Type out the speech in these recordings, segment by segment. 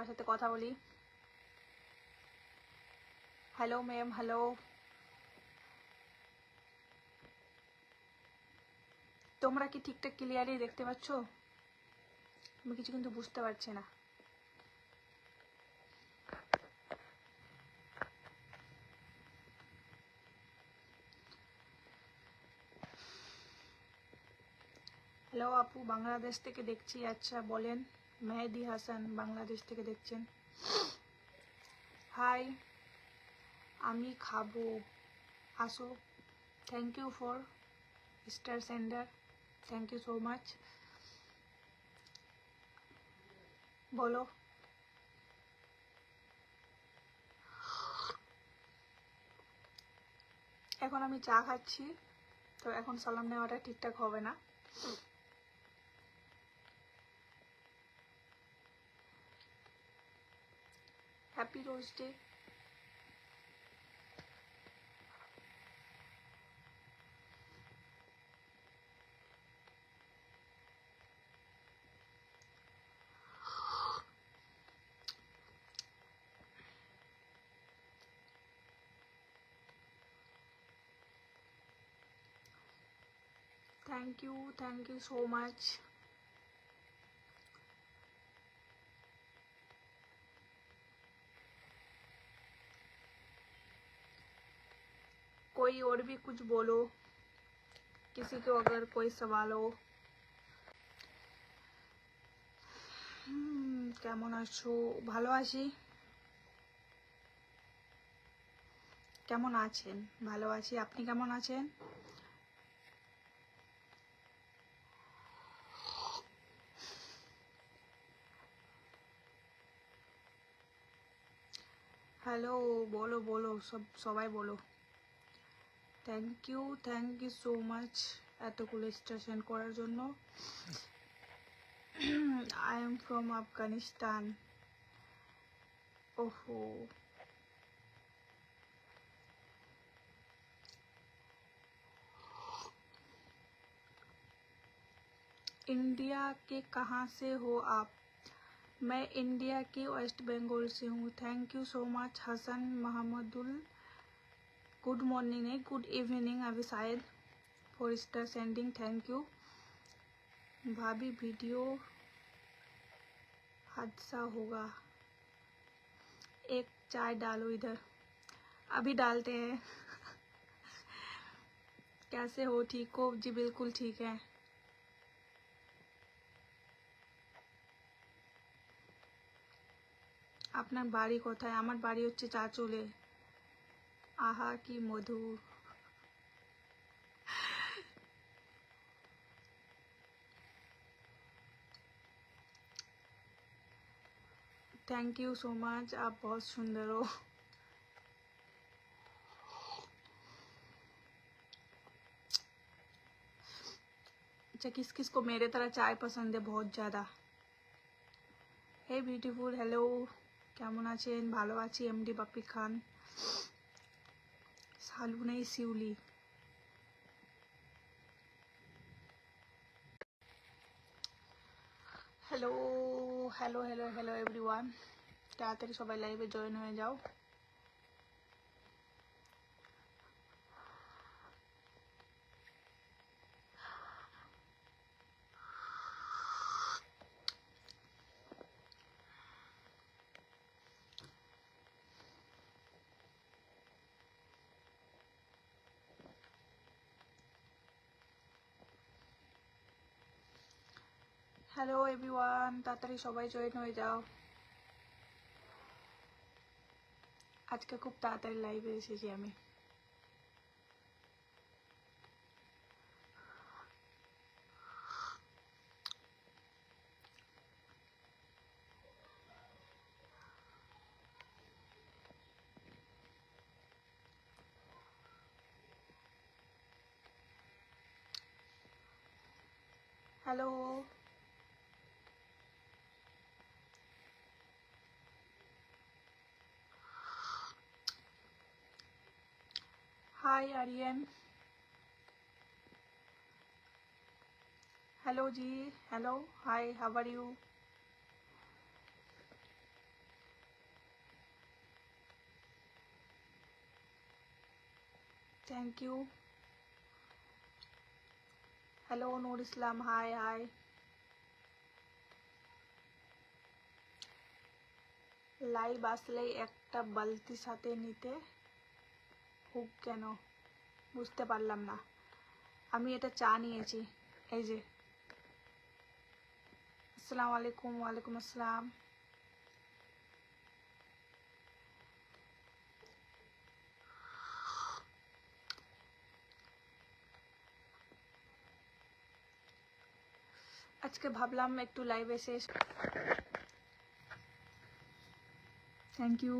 সবার সাথে কথা বলি। হ্যালো ম্যাম হ্যালো তোমরা কি ঠিকঠাক ক্লিয়ারই দেখতে পাচ্ছ? আমি কিছু কিন্তু বুঝতে পারছি না। হ্যালো আপু, বাংলাদেশ থেকে দেখছি। আচ্ছা বলেন। মেহেদি হাসান বাংলাদেশ থেকে দেখছেন। হাই, আমি খাব। আসো। Thank you for star sender thank you so much বলো। এখন আমি চা খাচ্ছি, তো এখন সালাম নেওয়াটা ঠিকঠাক হবে না। happy Rose Day. thank you thank you so much कोई और भी कुछ बोलो किसी को अगर कोई सवाल हो হুম, কেমন আছো ভালো আছি কেমন আছেন ভালো আছি আপনি কেমন আছেন হ্যালো বলো বলো সব সবাই বলো thank you thank you so much এতগুলো স্টেশন করার জন্য আই এম ফ্রম আফগানিস্তান ওহো इंडिया के कहाँ से हो आप मैं इंडिया के वेस्ट बंगाल से हूँ thank you so much Hasan Mahmudul good morning है गुड इवनिंग अभी शायद for star sending thank you भाभी वीडियो हादसा होगा एक चाय डालो इधर अभी डालते हैं कैसे हो ठीक हो जी बिल्कुल ठीक है আপনার বাড়ি কোথায় আমার বাড়ি হচ্ছে চাচলে আহা কি মধুর थैंक यू सो मच आप बहुत सुंदर हो अच्छा किस किस को मेरे तरह चाय पसंद है बहुत ज़्यादा হে বিউটিফুল হ্যালো কেমন আছেন ভালো আছি এমডি বাপি খান শালু নেই Shiuli hello hello hello hello everyone তাড়াতাড়ি সবাই লাইভে জয়েন হয়ে যাও হ্যালো এভরিওয়ান তাড়াতাড়ি সবাই জয়েন হয়ে যাও আজকে খুব তাড়াতাড়ি লাইভে এসেছি আমি hello hi Aryan hello ji hello hi how are you thank you hello Noor Islam hi hi live आसले एक বালতি साथे नीते হুক কেন? বুঝতে পারলাম না। আমি এটা চা নিয়েছি। এই যে। আসসালামু আলাইকুম, ওয়ালাইকুম আসসালাম। আজকে ভাবলাম একটু লাইভে শেষ। Thank you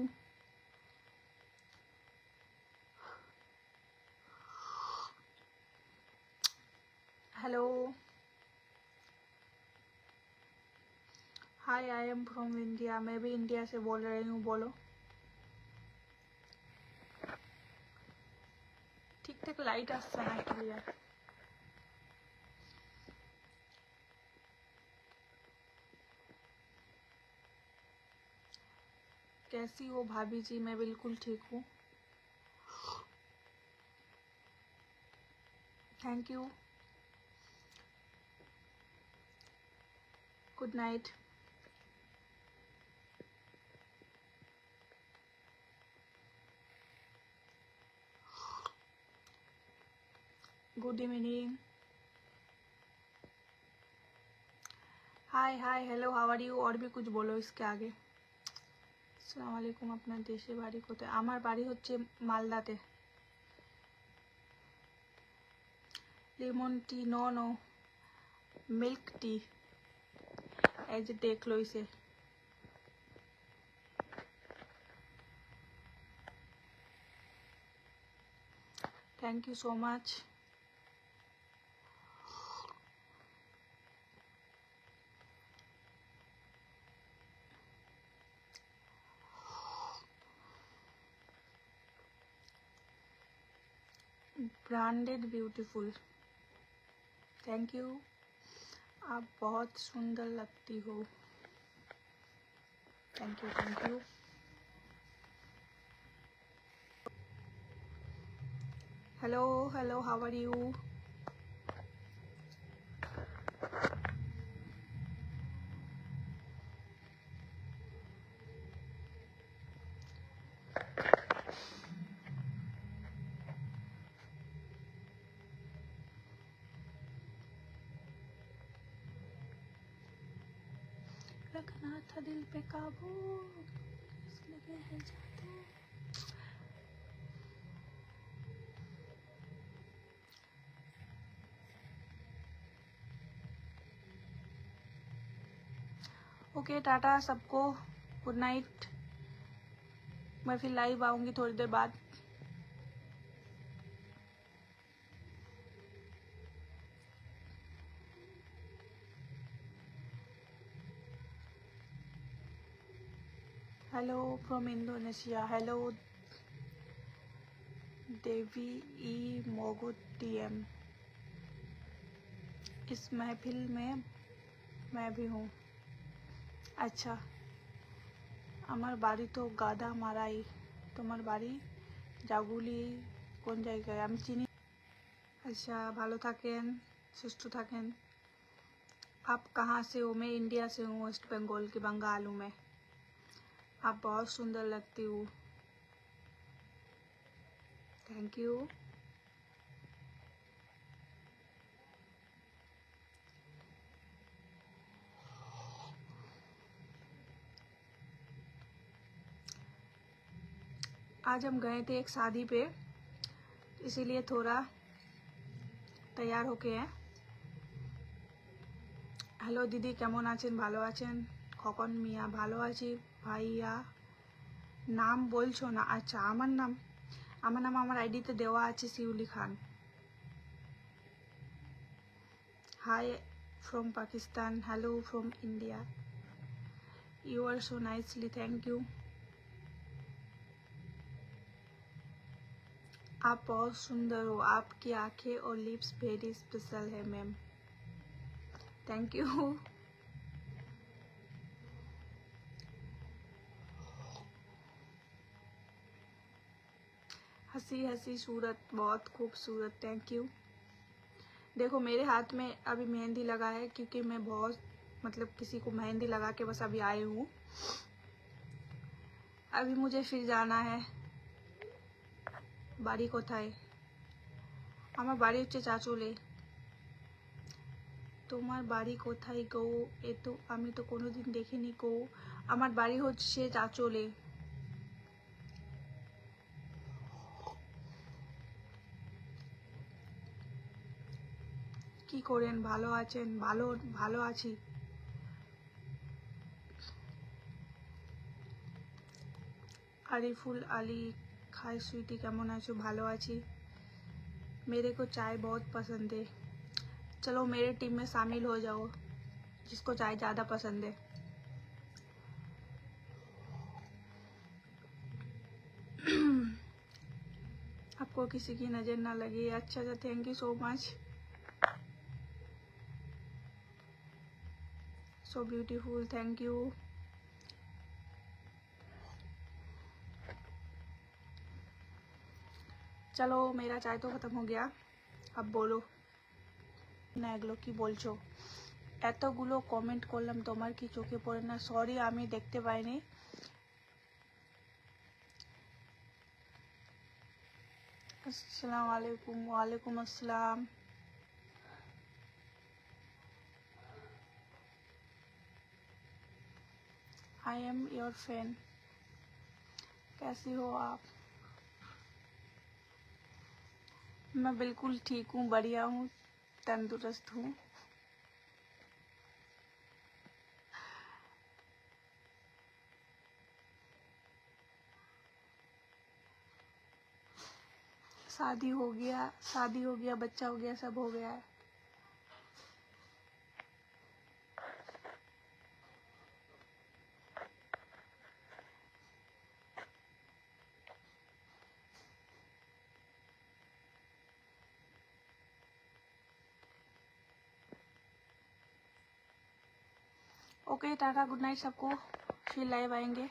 hello hi I am from India मैं भी इंडिया से बोल रही हूँ बोलो ঠিকঠাক লাইট আসছে না ক্লিয়ার कैसी हो भाभी जी मैं बिल्कुल ठीक हूँ thank you good night good evening hi hi hello how are you और भी कुछ बोलो इसके आगे আসসালামু আলাইকুম আপনার দেশে বাড়ি কোথায় আমার বাড়ি হচ্ছে মালদাতে lemon tea no no milk tea as देख लो इसे। Thank you so much branded beautiful thank you आप बहुत सुंदर लगती हो। Thank you thank you hello hello how are you रखना था दिल पे काबू। लगे है जादू ओके टाटा, सबको गुड नाइट मैं फिर लाइव आऊँगी थोड़ी देर बाद। hello from Indonesia hello Devi ई मोगुटीएम इस महफिल में मैं भी हूँ আচ্ছা আমার বাড়ি তো গাদা মারাই তোমার বাড়ি জাগুলি কোন জায়গায় আমি চিনি আচ্ছা ভালো থাকেন সুস্থ থাকেন आप कहाँ से हो मैं इंडिया से हूँ वेस्ट बंगाल की बंगाल हूँ मैं आप बहुत सुंदर लगती हो थैंक यू आज हम गए थे एक शादी पे इसीलिए थोड़ा তৈয়ার হোকে হ্যালো দিদি কেমন আছেন ভালো আছেন খকন মিয়া ভালো আছি ভাইয়া নাম বলছো না আচ্ছা আমার নাম আমার নাম আমার আইডিতে দেওয়া আছে Shiuli Khan hi from Pakistan hello from India you are so nicely thank you आप बहुत सुंदर हो आपकी आंखें और लिप्स वेरी स्पेशल है मैम थैंक यू हंसी हंसी सूरत बहुत खूबसूरत थैंक यू देखो मेरे हाथ में अभी मेहंदी लगा है क्योंकि मैं बहुत मतलब किसी को मेहंदी लगा के बस अभी आई हूँ अभी मुझे फिर जाना है বাড়ি কোথায় আমার বাড়ি হচ্ছে চাচলে তোমার বাড়ি কোথায় গো এ তো আমি তো কোনোদিন দেখিনি গো আমার বাড়ি হচ্ছে চাচলে কি করেন ভালো আছেন ভালো ভালো আছি आरिफुल अली हाय स्वीटी কেমন আছো ভালো আছি मेरे को चाय बहुत पसंद है चलो मेरे टीम में शामिल हो जाओ जिसको चाय ज़्यादा पसंद है आपको किसी की नज़र ना लगी अच्छा अच्छा thank you so much so beautiful thank you চলো মেরা চায় তো খতম হয়ে গিয়া আব বলো না এগুলো কি বলছো এতগুলো কমেন্ট করলাম তোমার কি চোখে পড়ে না সরি আমি দেখতে পাইনি আসসালামু আলাইকুম ওয়ালাইকুম আসসালাম आई एम योर फ़ैन कैसी हो आप? मैं बिल्कुल ठीक हूँ, बढ़िया हूँ, तंदुरुस्त हूँ। शादी हो गया, शादी हो गया, बच्चा हो गया, सब हो गया। है ओके टाटा गुड नाइट सबको। फिर लाइव आएँगे।